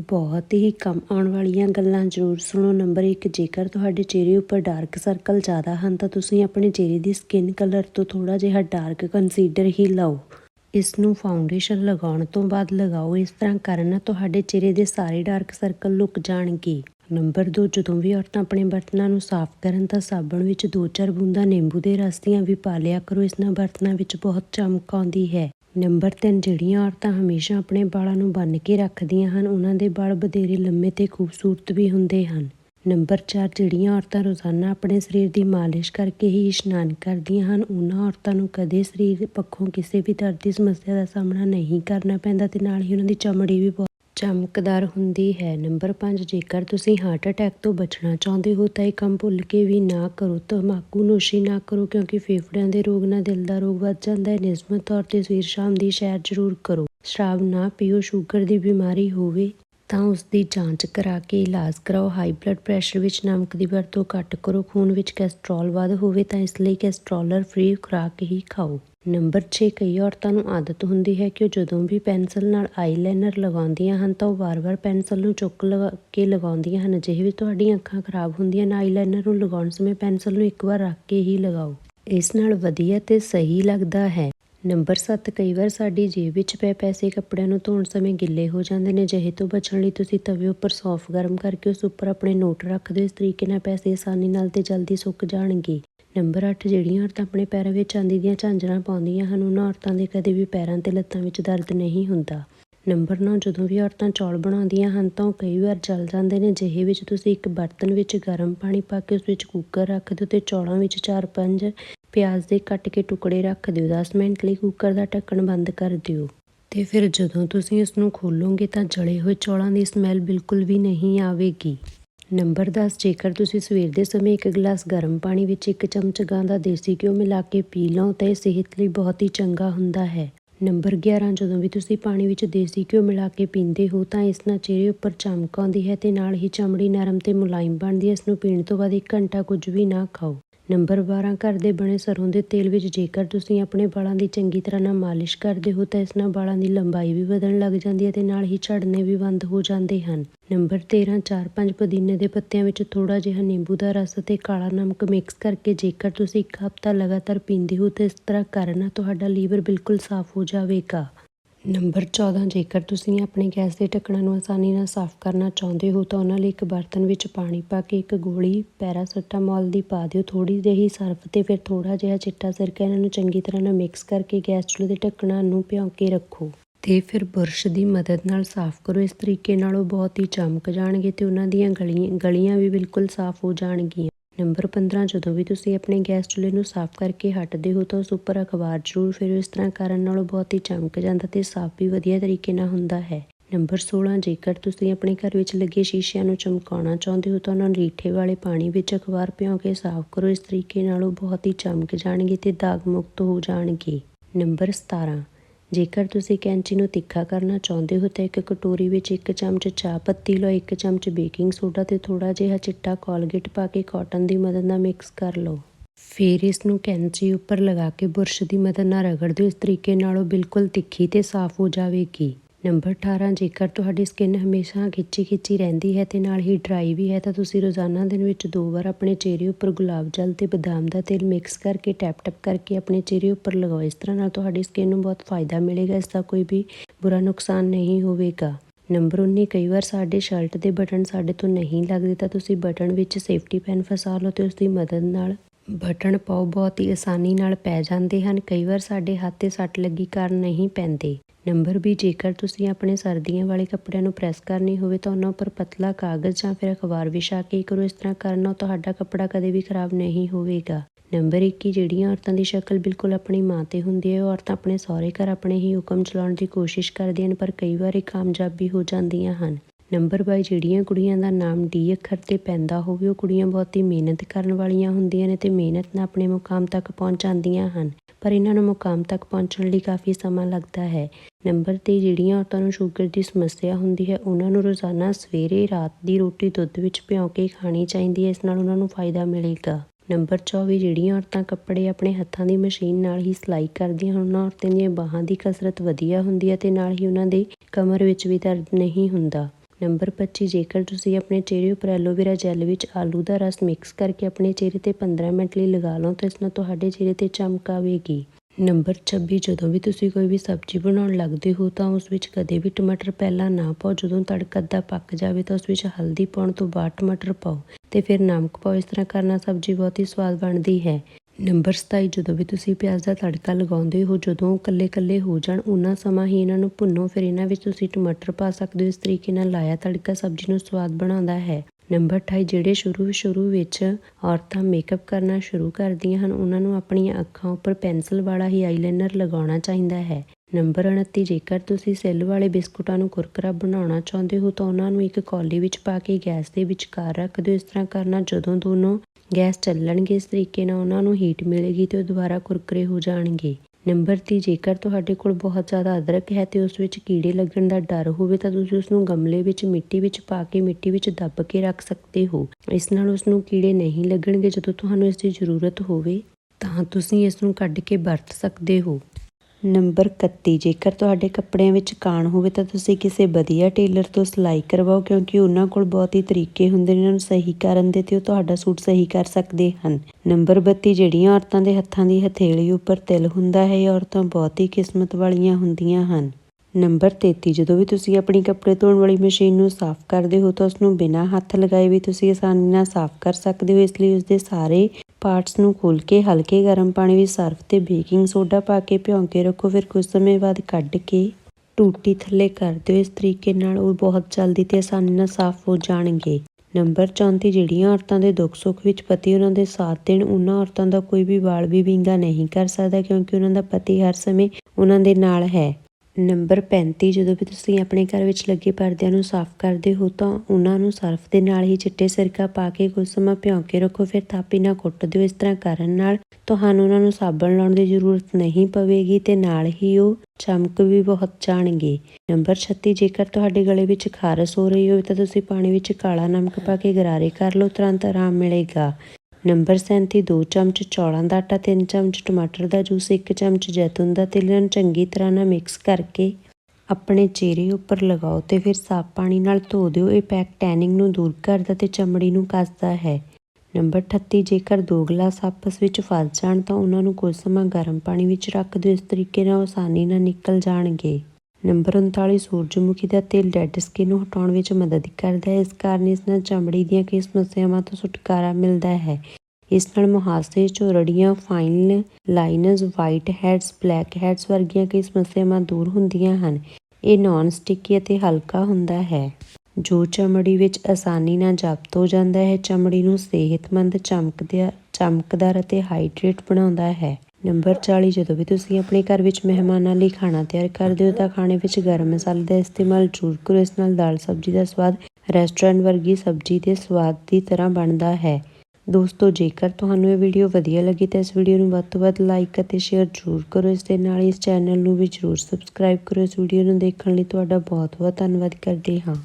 ਬਹੁਤ ਹੀ ਕੰਮ ਆਉਣ ਵਾਲੀਆਂ ਗੱਲਾਂ ਜ਼ਰੂਰ ਸੁਣੋ। ਨੰਬਰ 1 ਜੇਕਰ ਤੁਹਾਡੇ ਚਿਹਰੇ ਉੱਪਰ ਡਾਰਕ ਸਰਕਲ ਜ਼ਿਆਦਾ ਹਨ, ਤਾਂ ਤੁਸੀਂ ਆਪਣੇ ਚਿਹਰੇ ਦੀ ਸਕਿਨ ਕਲਰ ਤੋਂ ਥੋੜਾ ਜਿਹਾ ਡਾਰਕ ਕੰਸੀਡਰ ਹੀ ਲਾਓ। ਇਸ ਨੂੰ ਫਾਊਂਡੇਸ਼ਨ ਲਗਾਉਣ ਤੋਂ ਬਾਅਦ ਲਗਾਓ। ਇਸ ਤਰ੍ਹਾਂ ਕਰਨ ਨਾਲ ਤੁਹਾਡੇ ਚਿਹਰੇ ਦੇ ਸਾਰੇ ਡਾਰਕ ਸਰਕਲ ਲੁਕ ਜਾਣਗੇ। ਨੰਬਰ 2 ਜਦੋਂ ਵੀ ਔਰਤਾਂ ਆਪਣੇ ਬਰਤਨਾਂ ਨੂੰ ਸਾਫ਼ ਕਰਨ, ਤਾਂ ਸਾਬਣ ਵਿੱਚ 2-4 ਬੂੰਦਾਂ ਨਿੰਬੂ ਦੇ ਰਸ ਦੀਆਂ ਵੀ ਪਾ ਲਿਆ ਕਰੋ। ਇਸ ਨਾਲ ਬਰਤਨਾਂ ਵਿੱਚ ਬਹੁਤ ਚਮਕ ਆਉਂਦੀ ਹੈ। ਨੰਬਰ 3 ਜਿਹੜੀਆਂ ਔਰਤਾਂ ਹਮੇਸ਼ਾ ਆਪਣੇ ਵਾਲਾਂ ਨੂੰ ਬੰਨ੍ਹ ਕੇ ਰੱਖਦੀਆਂ ਹਨ, ਉਹਨਾਂ ਦੇ ਵਾਲ ਵਧੇਰੇ ਲੰਮੇ ਤੇ ਖੂਬਸੂਰਤ ਵੀ ਹੁੰਦੇ ਹਨ। ਨੰਬਰ 4 ਜਿਹੜੀਆਂ ਔਰਤਾਂ ਰੋਜ਼ਾਨਾ ਆਪਣੇ ਸਰੀਰ ਦੀ ਮਾਲਿਸ਼ ਕਰਕੇ ਹੀ ਇਸ਼ਨਾਨ ਕਰਦੀਆਂ ਹਨ, ਉਹਨਾਂ ਔਰਤਾਂ ਨੂੰ ਕਦੇ ਸਰੀਰ ਪੱਖੋਂ ਕਿਸੇ ਵੀ ਦਰਦ ਦੀ ਸਮੱਸਿਆ ਦਾ ਸਾਹਮਣਾ ਨਹੀਂ ਕਰਨਾ ਪੈਂਦਾ ਤੇ ਨਾਲ ਹੀ ਉਹਨਾਂ ਦੀ ਚਮੜੀ ਵੀ ਬਹੁਤ ਚਮਕਦਾਰ ਹੁੰਦੀ ਹੈ। ਨੰਬਰ 5 ਜੇਕਰ ਤੁਸੀਂ ਹਾਰਟ ਅਟੈਕ ਤੋਂ ਬਚਣਾ ਚਾਹੁੰਦੇ ਹੋ, ਤਾਂ ਇਹ ਕੰਮ ਭੁੱਲ ਕੇ ਵੀ ਨਾ ਕਰੋ। ਤੰਬਾਕੂ ਨੋਸ਼ੀ ਨਾ ਕਰੋ, ਕਿਉਂਕਿ ਫੇਫੜਿਆਂ ਦੇ ਰੋਗ ਨਾਲ ਦਿਲ ਦਾ ਰੋਗ ਵੱਧ ਜਾਂਦਾ ਹੈ। ਨਿਯਮਿਤ ਤੌਰ ਤੇ ਸਵੇਰ ਸ਼ਾਮ ਦੀ ਸੈਰ ਜ਼ਰੂਰ ਕਰੋ। ਸ਼ਰਾਬ ਨਾ ਪੀਓ, ਸ਼ੂਗਰ ਦੀ ਬਿਮਾਰੀ ਹੋਵੇ ਤਾਂ ਉਸ ਦੀ ਜਾਂਚ ਕਰਾ ਕੇ ਇਲਾਜ ਕਰਾਓ। ਹਾਈ ਬਲੱਡ ਪ੍ਰੈਸ਼ਰ ਵਿੱਚ ਨਮਕ ਦੀ ਵਰਤੋਂ ਘੱਟ ਕਰੋ। ਖੂਨ ਵਿੱਚ ਕੈਸਟਰੋਲ ਵੱਧ ਹੋਵੇ ਤਾਂ ਇਸ ਲਈ ਕੈਸਟਰੋਲਰ ਫ੍ਰੀ ਖੁਰਾਕ ਹੀ ਖਾਓ। ਨੰਬਰ 6 ਕਈ ਔਰਤਾਂ ਨੂੰ ਆਦਤ ਹੁੰਦੀ ਹੈ ਕਿ ਉਹ ਜਦੋਂ ਵੀ ਪੈਨਸਲ ਨਾਲ ਆਈਲਾਈਨਰ ਲਗਾਉਂਦੀਆਂ ਹਨ ਤਾਂ ਉਹ ਵਾਰ-ਵਾਰ ਪੈਨਸਲ ਨੂੰ ਚੁੱਕ ਲਗਾ ਕੇ ਲਗਾਉਂਦੀਆਂ ਹਨ। ਅਜਿਹੇ ਵਿੱਚ ਤੁਹਾਡੀਆਂ ਅੱਖਾਂ ਖਰਾਬ ਹੁੰਦੀਆਂ ਨੇ, ਆਈਲਾਈਨਰ ਨੂੰ ਲਗਾਉਣ ਸਮੇਂ ਪੈਨਸਲ ਨੂੰ ਇੱਕ ਵਾਰ ਰੱਖ ਕੇ ਹੀ ਲਗਾਓ। ਇਸ ਨਾਲ ਵਧੀਆ ਤੇ ਸਹੀ ਲੱਗਦਾ ਹੈ। ਨੰਬਰ 7 ਕਈ ਵਾਰ ਸਾਡੀ ਜੇਬ ਵਿੱਚ ਪਏ ਪੈਸੇ ਕੱਪੜਿਆਂ ਨੂੰ ਧੋਣ ਸਮੇਂ ਗਿੱਲੇ ਹੋ ਜਾਂਦੇ ਨੇ। ਜਿਹੇ ਤੋਂ ਬਚਣ ਲਈ ਤੁਸੀਂ ਤਵੇ ਉੱਪਰ ਸੌਫ ਗਰਮ ਕਰਕੇ ਉਸ ਉੱਪਰ ਆਪਣੇ ਨੋਟ ਰੱਖ ਦਿਓ। ਇਸ ਤਰੀਕੇ ਨਾਲ ਪੈਸੇ ਆਸਾਨੀ ਨਾਲ ਤੇ ਜਲਦੀ ਸੁੱਕ ਜਾਣਗੇ। ਨੰਬਰ 8 ਜਿਹੜੀਆਂ ਔਰਤਾਂ ਆਪਣੇ ਪੈਰਾਂ ਵਿੱਚ ਚਾਂਦੀ ਦੀਆਂ ਝਾਂਜਰਾਂ ਪਾਉਂਦੀਆਂ ਹਨ, ਉਹਨਾਂ ਔਰਤਾਂ ਦੇ ਕਦੇ ਵੀ ਪੈਰਾਂ ਤੇ ਲੱਤਾਂ ਵਿੱਚ ਦਰਦ ਨਹੀਂ ਹੁੰਦਾ। ਨੰਬਰ 9 ਜਦੋਂ ਵੀ ਔਰਤਾਂ ਚੌਲ ਬਣਾਉਂਦੀਆਂ ਹਨ ਤਾਂ ਉਹ ਕਈ ਵਾਰ ਜਲ ਜਾਂਦੇ ਨੇ। ਜਿਹੇ ਵਿੱਚ ਤੁਸੀਂ ਇੱਕ ਬਰਤਨ ਵਿੱਚ ਗਰਮ ਪਾਣੀ ਪਾ ਕੇ ਉਸ ਵਿੱਚ ਕੁੱਕਰ ਰੱਖ ਦਿਓ ਤੇ ਚੌਲਾਂ ਵਿੱਚ 4-5 ਪਿਆਜ਼ ਦੇ ਕੱਟ ਕੇ ਟੁਕੜੇ ਰੱਖ ਦਿਓ। 10 ਮਿੰਟ ਲਈ ਕੁੱਕਰ ਦਾ ਢੱਕਣ ਬੰਦ ਕਰ ਦਿਓ। ਤੇ ਫਿਰ ਜਦੋਂ ਤੁਸੀਂ ਇਸ ਨੂੰ ਖੋਲੋਗੇ ਤਾਂ ਜਲੇ ਹੋਏ ਚੌਲਾਂ ਦੀ ਸਮੈਲ ਬਿਲਕੁਲ ਵੀ ਨਹੀਂ ਆਵੇਗੀ। ਨੰਬਰ 10 ਜੇਕਰ ਤੁਸੀਂ ਸਵੇਰ ਦੇ ਸਮੇਂ ਇੱਕ ਗਲਾਸ ਗਰਮ ਪਾਣੀ ਵਿੱਚ ਇੱਕ ਚਮਚ ਗਾਂ ਦਾ ਦੇਸੀ ਘਿਓ ਮਿਲਾ ਕੇ ਪੀ ਲਓ, ਤਾਂ ਇਹ ਸਿਹਤ ਲਈ ਬਹੁਤ ਹੀ ਚੰਗਾ ਹੁੰਦਾ ਹੈ। ਨੰਬਰ 11 ਜਦੋਂ ਵੀ ਤੁਸੀਂ ਪਾਣੀ ਵਿੱਚ ਦੇਸੀ ਘਿਓ ਮਿਲਾ ਕੇ ਪੀਂਦੇ ਹੋ, ਤਾਂ ਇਸ ਨਾਲ ਚਿਹਰੇ ਉੱਪਰ ਚਮਕ ਆਉਂਦੀ ਹੈ ਤੇ ਨਾਲ ਹੀ ਚਮੜੀ ਨਰਮ ਤੇ ਮੁਲਾਇਮ ਬਣਦੀ ਹੈ। ਇਸ ਨੂੰ ਪੀਣ ਤੋਂ ਬਾਅਦ 1 ਘੰਟਾ ਕੁਝ ਵੀ ਨਾ ਖਾਓ। ਨੰਬਰ 12 ਘਰ ਦੇ ਬਣੇ ਸਰੋਂ ਦੇ ਤੇਲ ਵਿੱਚ ਜੇਕਰ ਤੁਸੀਂ ਆਪਣੇ ਵਾਲਾਂ ਦੀ ਚੰਗੀ ਤਰ੍ਹਾਂ ਨਾਲ ਮਾਲਿਸ਼ ਕਰਦੇ ਹੋ ਤਾਂ ਇਸ ਨਾਲ ਵਾਲਾਂ ਦੀ ਲੰਬਾਈ ਵੀ ਵਧਣ ਲੱਗ ਜਾਂਦੀ ਹੈ ਤੇ ਨਾਲ ਹੀ ਝੜਨੇ ਵੀ ਬੰਦ ਹੋ ਜਾਂਦੇ ਹਨ। ਨੰਬਰ 13 4-5 ਪੁਦੀਨੇ ਦੇ ਪੱਤਿਆਂ ਵਿੱਚ ਥੋੜਾ ਜਿਹਾ ਨਿੰਬੂ ਦਾ ਰਸ ਅਤੇ ਕਾਲਾ ਨਮਕ ਮਿਕਸ ਕਰਕੇ ਜੇਕਰ ਤੁਸੀਂ ਇੱਕ ਹਫ਼ਤਾ ਲਗਾਤਾਰ ਪੀਂਦੇ ਹੋ ਤਾਂ ਇਸ ਤਰ੍ਹਾਂ ਕਰਨਾ ਤੁਹਾਡਾ ਲੀਵਰ ਬਿਲਕੁਲ ਸਾਫ਼ ਹੋ ਜਾਵੇਗਾ। ਨੰਬਰ 14 ਜੇਕਰ ਤੁਸੀਂ ਆਪਣੇ ਗੈਸ ਦੇ ਢੱਕਣਾਂ ਨੂੰ ਆਸਾਨੀ ਨਾਲ ਸਾਫ਼ ਕਰਨਾ ਚਾਹੁੰਦੇ ਹੋ, ਤਾਂ ਉਹਨਾਂ ਲਈ ਇੱਕ ਬਰਤਨ ਵਿੱਚ ਪਾਣੀ ਪਾ ਕੇ ਇੱਕ ਗੋਲੀ ਪੈਰਾਸੀਟਾਮੋਲ ਦੀ ਪਾ ਦਿਓ। ਥੋੜੀ ਜਿਹੀ ਸਰਫ ਤੇ ਫਿਰ ਥੋੜਾ ਜਿਹਾ ਚਿੱਟਾ ਸਿਰਕਾ ਇਹਨਾਂ ਨੂੰ ਚੰਗੀ ਤਰ੍ਹਾਂ ਨਾਲ ਮਿਕਸ ਕਰਕੇ ਗੈਸ ਚੁੱਲ੍ਹੇ ਦੇ ਢੱਕਣਾਂ ਨੂੰ ਭਿਉਂ ਕੇ ਰੱਖੋ ਤੇ ਫਿਰ ਬੁਰਸ਼ ਦੀ ਮਦਦ ਨਾਲ ਸਾਫ਼ ਕਰੋ। ਇਸ ਤਰੀਕੇ ਨਾਲ ਉਹ ਬਹੁਤ ਹੀ ਚਮਕ ਜਾਣਗੇ ਤੇ ਉਹਨਾਂ ਦੀਆਂ ਗਲੀਆਂ ਗਲੀਆਂ ਵੀ ਬਿਲਕੁਲ ਸਾਫ਼ ਹੋ ਜਾਣਗੀਆਂ। ਨੰਬਰ 15 ਜਦੋਂ ਵੀ ਤੁਸੀਂ ਆਪਣੇ ਗੈਸ ਚੁੱਲ੍ਹੇ ਨੂੰ ਸਾਫ਼ ਕਰਕੇ ਹਟਦੇ ਹੋ ਤਾਂ ਉਸ ਉੱਪਰ ਅਖਬਾਰ ਜ਼ਰੂਰ ਫੇਰੋ। ਇਸ ਤਰ੍ਹਾਂ ਕਰਨ ਨਾਲ ਬਹੁਤ ਹੀ ਚਮਕ ਜਾਂਦਾ ਤੇ ਸਾਫ਼ ਵੀ ਵਧੀਆ ਤਰੀਕੇ ਨਾਲ ਹੁੰਦਾ ਹੈ। ਨੰਬਰ 16 ਜੇਕਰ ਤੁਸੀਂ ਆਪਣੇ ਘਰ ਵਿੱਚ ਲੱਗੇ ਸ਼ੀਸ਼ਿਆਂ ਨੂੰ ਚਮਕਾਉਣਾ ਚਾਹੁੰਦੇ ਹੋ ਤਾਂ ਉਹਨਾਂ ਨੂੰ ਰੀਠੇ ਵਾਲੇ ਪਾਣੀ ਵਿੱਚ ਅਖਬਾਰ ਭਿਓ ਕੇ ਸਾਫ਼ ਕਰੋ। ਇਸ ਤਰੀਕੇ ਨਾਲ ਉਹ ਬਹੁਤ ਹੀ ਚਮਕ ਜਾਣਗੇ ਤੇ ਦਾਗ ਮੁਕਤ ਹੋ ਜਾਣਗੇ। ਨੰਬਰ 17 ਜੇਕਰ ਤੁਸੀਂ ਕੈਂਚੀ ਨੂੰ ਤਿੱਖਾ ਕਰਨਾ ਚਾਹੁੰਦੇ ਹੋ ਤਾਂ ਇੱਕ ਕਟੋਰੀ ਵਿੱਚ ਇੱਕ ਚਮਚ ਚਾਹ ਪੱਤੀ ਲਓ, ਇੱਕ ਚਮਚ ਬੇਕਿੰਗ ਸੋਡਾ ਤੇ ਥੋੜਾ ਜਿਹਾ ਚਿੱਟਾ ਕੋਲਗੇਟ ਪਾ ਕੇ ਕਾਟਨ ਦੀ ਮਦਦ ਨਾਲ ਮਿਕਸ ਕਰ ਲਓ। ਫਿਰ ਇਸ ਨੂੰ ਕੈਂਚੀ ਉੱਪਰ ਲਗਾ ਕੇ ਬੁਰਸ਼ ਦੀ ਮਦਦ ਨਾਲ ਰਗੜ ਦਿਓ। ਇਸ ਤਰੀਕੇ ਨਾਲ ਉਹ ਬਿਲਕੁਲ ਤਿੱਖੀ ਤੇ ਸਾਫ਼ ਹੋ ਜਾਵੇਗੀ। ਨੰਬਰ 18 ਜੇਕਰ ਤੁਹਾਡੀ ਸਕਿਨ ਹਮੇਸ਼ਾ ਖਿੱਚੀ ਖਿੱਚੀ ਰਹਿੰਦੀ ਹੈ ਤੇ ਨਾਲ ਹੀ ਡਰਾਈ ਵੀ ਹੈ, ਤਾਂ ਤੁਸੀਂ ਰੋਜ਼ਾਨਾ ਦਿਨ ਵਿੱਚ ਦੋ ਵਾਰ ਆਪਣੇ ਚਿਹਰੇ ਉੱਪਰ ਗੁਲਾਬ ਜਲ ਤੇ ਬਦਾਮ ਦਾ ਤੇਲ ਮਿਕਸ ਕਰਕੇ ਟੈਪ ਟੈਪ ਕਰਕੇ ਆਪਣੇ ਚਿਹਰੇ ਉੱਪਰ ਲਗਾਓ। ਇਸ ਤਰ੍ਹਾਂ ਨਾਲ ਤੁਹਾਡੀ ਸਕਿਨ ਨੂੰ ਬਹੁਤ ਫਾਇਦਾ ਮਿਲੇਗਾ, ਇਸ ਦਾ ਕੋਈ ਵੀ ਬੁਰਾ ਨੁਕਸਾਨ ਨਹੀਂ ਹੋਵੇਗਾ। ਨੰਬਰ 19 ਕਈ ਵਾਰ ਸਾਡੇ ਸ਼ਰਟ ਦੇ ਬਟਨ ਸਾਡੇ ਤੋਂ ਨਹੀਂ ਲੱਗਦੇ, ਤਾਂ ਤੁਸੀਂ ਬਟਨ ਵਿੱਚ ਸੇਫਟੀ ਪੈਨ ਫਸਾ ਲਓ ਤੇ ਉਸ ਦੀ ਮਦਦ ਨਾਲ ਬਟਨ ਪਾਓ, ਬਹੁਤ ਹੀ ਆਸਾਨੀ ਨਾਲ ਪੈ ਜਾਂਦੇ ਹਨ। ਕਈ ਵਾਰ ਸਾਡੇ ਹੱਥ ਤੇ ਸੱਟ ਲੱਗੀ ਕਾਰਨ ਨਹੀਂ ਪੈਂਦੇ। ਨੰਬਰ ਵੀ ਜੇਕਰ ਤੁਸੀਂ ਆਪਣੇ ਸਰਦੀਆਂ ਵਾਲੇ ਕੱਪੜਿਆਂ ਨੂੰ ਪ੍ਰੈਸ ਕਰਨੀ ਹੋਵੇ ਤਾਂ ਉਹਨਾਂ ਉੱਪਰ ਪਤਲਾ ਕਾਗਜ਼ ਜਾਂ ਫਿਰ ਅਖਬਾਰ ਵਿਛਾ ਕੇ ਕਰੋ ਇਸ ਤਰ੍ਹਾਂ ਕਰਨ ਨਾਲ ਤੁਹਾਡਾ ਕੱਪੜਾ ਕਦੇ ਵੀ ਖਰਾਬ ਨਹੀਂ ਹੋਵੇਗਾ। ਨੰਬਰ 21 ਜਿਹੜੀਆਂ ਔਰਤਾਂ ਦੀ ਸ਼ਕਲ ਬਿਲਕੁਲ ਆਪਣੀ ਮਾਂ ਤੇ ਹੁੰਦੀ ਹੈ, ਉਹ ਔਰਤਾਂ ਆਪਣੇ ਸਹੁਰੇ ਘਰ ਆਪਣੇ ਹੀ ਹੁਕਮ ਚਲਾਉਣ ਦੀ ਕੋਸ਼ਿਸ਼ ਕਰਦੀਆਂ ਹਨ, ਪਰ ਕਈ ਵਾਰ ਇਹ ਕਾਮਯਾਬੀ ਹੋ ਜਾਂਦੀਆਂ ਹਨ। ਨੰਬਰ ਬਾਈ ਜਿਹੜੀਆਂ ਕੁੜੀਆਂ ਦਾ ਨਾਮ ਡੀ ਅੱਖਰ ਤੇ ਪੈਂਦਾ ਹੋਵੇ, ਉਹ ਕੁੜੀਆਂ ਬਹੁਤ ਹੀ ਮਿਹਨਤ ਕਰਨ ਵਾਲੀਆਂ ਹੁੰਦੀਆਂ ਨੇ ਤੇ ਮਿਹਨਤ ਨਾਲ ਆਪਣੇ ਮੁਕਾਮ ਤੱਕ ਪਹੁੰਚਾਉਂਦੀਆਂ ਹਨ। ਪਰ ਇਹਨਾਂ ਨੂੰ ਮੁਕਾਮ ਤੱਕ ਪਹੁੰਚਣ ਲਈ ਕਾਫੀ ਸਮਾਂ ਲੱਗਦਾ ਹੈ। ਨੰਬਰ 'ਤੇ ਜਿਹੜੀਆਂ ਔਰਤਾਂ ਨੂੰ ਸ਼ੂਗਰ ਦੀ ਸਮੱਸਿਆ ਹੁੰਦੀ ਹੈ, ਉਹਨਾਂ ਨੂੰ ਰੋਜ਼ਾਨਾ ਸਵੇਰੇ ਰਾਤ ਦੀ ਰੋਟੀ ਦੁੱਧ ਵਿੱਚ ਭਿਓ ਕੇ ਖਾਣੀ ਚਾਹੀਦੀ ਹੈ, ਇਸ ਨਾਲ ਉਹਨਾਂ ਨੂੰ ਫਾਇਦਾ ਮਿਲੇਗਾ। ਨੰਬਰ 24 ਜਿਹੜੀਆਂ ਔਰਤਾਂ ਕੱਪੜੇ ਆਪਣੇ ਹੱਥਾਂ ਦੀ ਮਸ਼ੀਨ ਨਾਲ ਹੀ ਸਿਲਾਈ ਕਰਦੀਆਂ ਹਨ, ਉਹਨਾਂ ਔਰਤਾਂ ਦੀਆਂ ਬਾਹਾਂ ਦੀ ਕਸਰਤ ਵਧੀਆ ਹੁੰਦੀ ਹੈ ਤੇ ਨਾਲ ਹੀ ਉਹਨਾਂ ਦੇ ਕਮਰ ਵਿੱਚ ਵੀ ਦਰਦ ਨਹੀਂ ਹੁੰਦਾ। ਨੰਬਰ 25 ਜੇਕਰ ਤੁਸੀਂ ਆਪਣੇ ਚਿਹਰੇ ਉੱਪਰ ਐਲੋਵੇਰਾ ਜੈਲ ਵਿੱਚ ਆਲੂ ਦਾ ਰਸ ਮਿਕਸ ਕਰਕੇ ਆਪਣੇ ਚਿਹਰੇ ਤੇ 15 ਮਿੰਟ ਲਈ ਲਗਾ ਲਓ, ਤਾਂ ਇਸ ਨਾਲ ਤੁਹਾਡੇ ਚਿਹਰੇ ਤੇ ਚਮਕ ਆਵੇਗੀ ਨੰਬਰ 26 ਜਦੋਂ ਵੀ ਤੁਸੀਂ ਕੋਈ ਵੀ ਸਬਜ਼ੀ ਬਣਾਉਣ ਲੱਗਦੇ ਹੋ, ਤਾਂ ਉਸ ਵਿੱਚ ਕਦੇ ਵੀ ਟਮਾਟਰ ਪਹਿਲਾਂ ਨਾ ਪਾਓ। ਜਦੋਂ ਤੜਕਾ ਅੱਧਾ ਪੱਕ ਜਾਵੇ, ਤਾਂ ਉਸ ਵਿੱਚ ਹਲਦੀ ਪਾਉਣ ਤੋਂ ਬਾਅਦ ਟਮਾਟਰ ਪਾਓ ਤੇ ਫਿਰ ਨਮਕ ਪਾਓ। ਇਸ ਤਰ੍ਹਾਂ ਕਰਨ ਨਾਲ ਸਬਜ਼ੀ ਬਹੁਤ ਹੀ ਸਵਾਦ ਬਣਦੀ ਹੈ। ਨੰਬਰ 27 ਜਦੋਂ ਵੀ ਤੁਸੀਂ ਪਿਆਜ਼ ਦਾ ਤੜਕਾ ਲਗਾਉਂਦੇ ਹੋ, ਜਦੋਂ ਉਹ ਕੱਲੇ-ਕੱਲੇ ਹੋ ਜਾਣ, ਉਹਨਾਂ ਸਮਾਂ ਹੀ ਇਹਨਾਂ ਨੂੰ ਭੁੰਨੋ, ਫਿਰ ਇਹਨਾਂ ਵਿੱਚ ਤੁਸੀਂ ਟਮਾਟਰ ਪਾ ਸਕਦੇ ਹੋ। ਇਸ ਤਰੀਕੇ ਨਾਲ ਲਾਇਆ ਤੜਕਾ ਸਬਜ਼ੀ ਨੂੰ ਸਵਾਦ ਬਣਾਉਂਦਾ ਹੈ। ਨੰਬਰ 28 ਜਿਹੜੇ ਸ਼ੁਰੂ ਸ਼ੁਰੂ ਵਿੱਚ ਔਰਤਾਂ ਮੇਕਅਪ ਕਰਨਾ ਸ਼ੁਰੂ ਕਰਦੀਆਂ ਹਨ, ਉਹਨਾਂ ਨੂੰ ਆਪਣੀਆਂ ਅੱਖਾਂ ਉੱਪਰ ਪੈਨਸਲ ਵਾਲਾ ਹੀ ਆਈਲਾਈਨਰ ਲਗਾਉਣਾ ਚਾਹੀਦਾ ਹੈ। ਨੰਬਰ 29 ਜੇਕਰ ਤੁਸੀਂ ਸੈੱਲ ਵਾਲੇ ਬਿਸਕੁਟਾਂ ਨੂੰ ਕੁਰਕਰਾ ਬਣਾਉਣਾ ਚਾਹੁੰਦੇ ਹੋ, ਤਾਂ ਉਹਨਾਂ ਨੂੰ ਇੱਕ ਕੌਲੀ ਵਿੱਚ ਪਾ ਕੇ ਗੈਸ ਦੇ ਵਿਚਕਾਰ ਰੱਖ ਦਿਓ। ਇਸ ਤਰ੍ਹਾਂ ਕਰਨਾ ਜਦੋਂ ਦੋਨੋਂ ਗੈਸ ਚੱਲਣਗੇ ਇਸ ਤਰੀਕੇ ਨਾਲ, ਉਹਨਾਂ ਨੂੰ ਹੀਟ ਮਿਲੇਗੀ ਤੇ ਉਹ ਦੁਬਾਰਾ ਕੁਰਕਰੇ ਹੋ ਜਾਣਗੇ। ਨੰਬਰ 30 ਜੇਕਰ ਤੁਹਾਡੇ ਕੋਲ ਬਹੁਤ ਜ਼ਿਆਦਾ ਅਦਰਕ ਹੈ ਤੇ ਉਸ ਵਿੱਚ ਕੀੜੇ ਲੱਗਣ ਦਾ ਡਰ ਹੋਵੇ ਤਾਂ ਤੁਸੀਂ ਉਸ ਨੂੰ ਗਮਲੇ ਵਿੱਚ, ਮਿੱਟੀ ਵਿੱਚ ਪਾ ਕੇ ਮਿੱਟੀ ਵਿੱਚ ਦੱਬ ਕੇ ਰੱਖ ਸਕਦੇ ਹੋ। ਇਸ ਨਾਲ ਉਸ ਨੂੰ ਕੀੜੇ ਨਹੀਂ ਲੱਗਣਗੇ ਜਦੋਂ ਤੁਹਾਨੂੰ ਇਸ ਦੀ ਜ਼ਰੂਰਤ ਹੋਵੇ, ਤਾਂ ਤੁਸੀਂ ਇਸ ਨੂੰ ਕੱਢ ਕੇ ਵਰਤ ਸਕਦੇ ਹੋ। ਨੰਬਰ 31 ਜੇਕਰ ਤੁਹਾਡੇ ਕੱਪੜਿਆਂ ਵਿੱਚ ਕਾਣ ਹੋਵੇ ਤਾਂ ਤੁਸੀਂ ਕਿਸੇ ਵਧੀਆ ਟੇਲਰ ਤੋਂ ਸਿਲਾਈ ਕਰਵਾਓ, ਕਿਉਂਕਿ ਉਹਨਾਂ ਕੋਲ ਬਹੁਤ ਹੀ ਤਰੀਕੇ ਹੁੰਦੇ ਨੇ ਇਹਨਾਂ ਨੂੰ ਸਹੀ ਕਰਨ ਦੇ ਤੇ ਉਹ ਤੁਹਾਡਾ ਸੂਟ ਸਹੀ ਕਰ ਸਕਦੇ ਹਨ। ਨੰਬਰ 32 ਜਿਹੜੀਆਂ ਔਰਤਾਂ ਦੇ ਹੱਥਾਂ ਦੀ ਹਥੇਲੀ ਉੱਪਰ ਤਿਲ ਹੁੰਦਾ ਹੈ, ਇਹ ਔਰਤਾਂ ਬਹੁਤ ਹੀ ਕਿਸਮਤ ਵਾਲੀਆਂ ਹੁੰਦੀਆਂ ਹਨ। ਨੰਬਰ 33 ਜਦੋਂ ਵੀ ਤੁਸੀਂ ਆਪਣੀ ਕੱਪੜੇ ਧੋਣ ਵਾਲੀ ਮਸ਼ੀਨ ਨੂੰ ਸਾਫ਼ ਕਰਦੇ ਹੋ ਤਾਂ ਉਸ ਨੂੰ ਬਿਨਾਂ ਹੱਥ ਲਗਾਏ ਵੀ ਤੁਸੀਂ ਆਸਾਨੀ ਨਾਲ ਸਾਫ਼ ਕਰ ਸਕਦੇ ਹੋ। ਇਸ ਲਈ ਉਸ ਦੇ ਸਾਰੇ ਪਾਰਟਸ ਨੂੰ ਖੋਲ ਕੇ ਹਲਕੇ ਗਰਮ ਪਾਣੀ ਵਿੱਚ ਸਰਫ ਤੇ ਬੇਕਿੰਗ ਸੋਡਾ ਪਾ ਕੇ ਭਿਉਂ ਕੇ ਰੱਖੋ। ਫਿਰ ਕੁਝ ਸਮੇਂ ਬਾਅਦ ਕੱਢ ਕੇ ਟੂਟੀ ਥੱਲੇ ਕਰ ਦਿਓ। ਇਸ ਤਰੀਕੇ ਨਾਲ ਉਹ ਬਹੁਤ ਜਲਦੀ ਤੇ ਆਸਾਨੀ ਨਾਲ ਸਾਫ਼ ਹੋ ਜਾਣਗੇ। ਨੰਬਰ 34 ਜਿਹੜੀਆਂ ਔਰਤਾਂ ਦੇ ਦੁੱਖ ਸੁੱਖ ਵਿੱਚ ਪਤੀ ਉਹਨਾਂ ਦੇ ਸਾਥ ਦੇਣ, ਉਹਨਾਂ ਔਰਤਾਂ ਦਾ ਕੋਈ ਵੀ ਵਾਲ ਵੀ ਵਿੰਗਾ ਨਹੀਂ ਕਰ ਸਕਦਾ ਕਿਉਂਕਿ ਉਹਨਾਂ ਦਾ ਪਤੀ ਹਰ ਸਮੇਂ ਉਹਨਾਂ ਦੇ ਨਾਲ ਹੈ। ਨੰਬਰ 35 ਜਦੋਂ ਵੀ ਤੁਸੀਂ ਆਪਣੇ ਘਰ ਵਿੱਚ ਲੱਗੇ ਪਰਦਿਆਂ ਨੂੰ ਸਾਫ਼ ਕਰਦੇ ਹੋ ਤਾਂ ਉਹਨਾਂ ਨੂੰ ਸਰਫ ਦੇ ਨਾਲ ਹੀ ਚਿੱਟੇ ਸਿਰਕਾ ਪਾ ਕੇ ਕੁਝ ਸਮਾਂ ਭਿਉਂ ਕੇ ਰੱਖੋ। ਫਿਰ ਥਾਪੀ ਨਾਲ ਕੁੱਟ ਦਿਓ। ਇਸ ਤਰ੍ਹਾਂ ਕਰਨ ਨਾਲ ਤੁਹਾਨੂੰ ਉਹਨਾਂ ਨੂੰ ਸਾਬਣ ਲਾਉਣ ਦੀ ਜ਼ਰੂਰਤ ਨਹੀਂ ਪਵੇਗੀ ਤੇ ਨਾਲ ਹੀ ਉਹ ਚਮਕ ਵੀ ਬਹੁਤ ਜਾਣਗੇ। ਨੰਬਰ 36 ਜੇਕਰ ਤੁਹਾਡੇ ਗਲੇ ਵਿੱਚ ਖਾਰਸ ਹੋ ਰਹੀ ਹੋਵੇ ਤਾਂ ਤੁਸੀਂ ਪਾਣੀ ਵਿੱਚ ਕਾਲਾ ਨਮਕ ਪਾ ਕੇ ਗਰਾਰੇ ਕਰ ਲਓ। ਤੁਰੰਤ ਆਰਾਮ ਮਿਲੇਗਾ। ਨੰਬਰ 37 2 ਚਮਚ ਚੌਲਾਂ ਦਾ ਆਟਾ 3 ਚਮਚ ਟਮਾਟਰ ਦਾ ਜੂਸ 1 ਚਮਚ ਜੈਤੂਨ ਦਾ ਤੇਲ ਨੂੰ ਚੰਗੀ ਤਰ੍ਹਾਂ ਨਾਲ ਮਿਕਸ ਕਰਕੇ ਆਪਣੇ ਚਿਹਰੇ ਉੱਪਰ ਲਗਾਓ ਤੇ ਫਿਰ ਸਾਫ਼ ਪਾਣੀ ਨਾਲ ਧੋ ਦਿਓ। ਇਹ ਪੈਕ ਟੈਨਿੰਗ ਨੂੰ ਦੂਰ ਕਰਦਾ ਤੇ ਚਮੜੀ ਨੂੰ ਕੱਸਦਾ ਹੈ। ਨੰਬਰ 38 ਜੇਕਰ ਦੋ ਗਲਾਸ ਆਪਸ ਵਿੱਚ ਫਸ ਜਾਣ ਤਾਂ ਉਹਨਾਂ ਨੂੰ ਕੁਝ ਸਮਾਂ ਗਰਮ ਪਾਣੀ ਵਿੱਚ ਰੱਖ ਦਿਓ। ਇਸ ਤਰੀਕੇ ਨਾਲ ਆਸਾਨੀ ਨਾਲ ਨਿਕਲ ਜਾਣਗੇ। ਨੰਬਰ 39 ਸੂਰਜਮੁਖੀ ਦਾ ਤੇਲ ਡੈਡ ਸਕਿਨ ਨੂੰ ਹਟਾਉਣ ਵਿੱਚ ਮਦਦ ਕਰਦਾ ਹੈ। ਇਸ ਕਾਰਨ ਇਸ ਨਾਲ ਚਮੜੀ ਦੀਆਂ ਕਈ ਸਮੱਸਿਆਵਾਂ ਤੋਂ ਛੁਟਕਾਰਾ ਮਿਲਦਾ ਹੈ। ਇਸ ਨਾਲ ਮੁਹਾਸੇ ਝੁਰੜੀਆਂ fine lines white heads, black heads ਵਰਗੀਆਂ ਕਈ ਸਮੱਸਿਆਵਾਂ ਦੂਰ ਹੁੰਦੀਆਂ ਹਨ। ਇਹ ਨਾਨ ਸਟਿੱਕੀ ਅਤੇ ਹਲਕਾ ਹੁੰਦਾ ਹੈ, ਜੋ ਚਮੜੀ ਵਿੱਚ ਆਸਾਨੀ ਨਾਲ ਜ਼ਬਤ ਹੋ ਜਾਂਦਾ ਹੈ। ਚਮੜੀ ਨੂੰ ਸਿਹਤਮੰਦ, ਚਮਕਦਿਆ, ਚਮਕਦਾਰ ਅਤੇ ਹਾਈਡਰੇਟ ਬਣਾਉਂਦਾ ਹੈ। ਨੰਬਰ 40 ਜਦੋਂ ਵੀ ਤੁਸੀਂ ਆਪਣੇ ਘਰ ਵਿੱਚ ਮਹਿਮਾਨਾਂ ਲਈ ਖਾਣਾ ਤਿਆਰ ਕਰਦੇ ਹੋ ਤਾਂ ਖਾਣੇ ਵਿੱਚ ਗਰਮ ਮਸਾਲੇ ਦਾ ਇਸਤੇਮਾਲ ਜ਼ਰੂਰ ਕਰੋ। ਇਸ ਨਾਲ ਦਾਲ ਸਬਜ਼ੀ ਦਾ ਸਵਾਦ ਰੈਸਟੋਰੈਂਟ ਵਰਗੀ ਸਬਜ਼ੀ ਦੇ ਸਵਾਦ ਦੀ ਤਰ੍ਹਾਂ ਬਣਦਾ ਹੈ। ਦੋਸਤੋ, ਜੇਕਰ ਤੁਹਾਨੂੰ ਇਹ ਵੀਡੀਓ ਵਧੀਆ ਲੱਗੀ ਤਾਂ ਇਸ ਵੀਡੀਓ ਨੂੰ ਵੱਧ ਤੋਂ ਵੱਧ ਲਾਈਕ ਅਤੇ ਸ਼ੇਅਰ ਜ਼ਰੂਰ ਕਰੋ। ਇਸ ਦੇ ਨਾਲ ਇਸ ਚੈਨਲ ਨੂੰ ਵੀ ਜ਼ਰੂਰ ਸਬਸਕ੍ਰਾਈਬ ਕਰੋ। ਇਸ ਵੀਡੀਓ ਨੂੰ ਦੇਖਣ ਲਈ ਤੁਹਾਡਾ ਬਹੁਤ ਬਹੁਤ ਧੰਨਵਾਦ ਕਰਦੇ ਹਾਂ।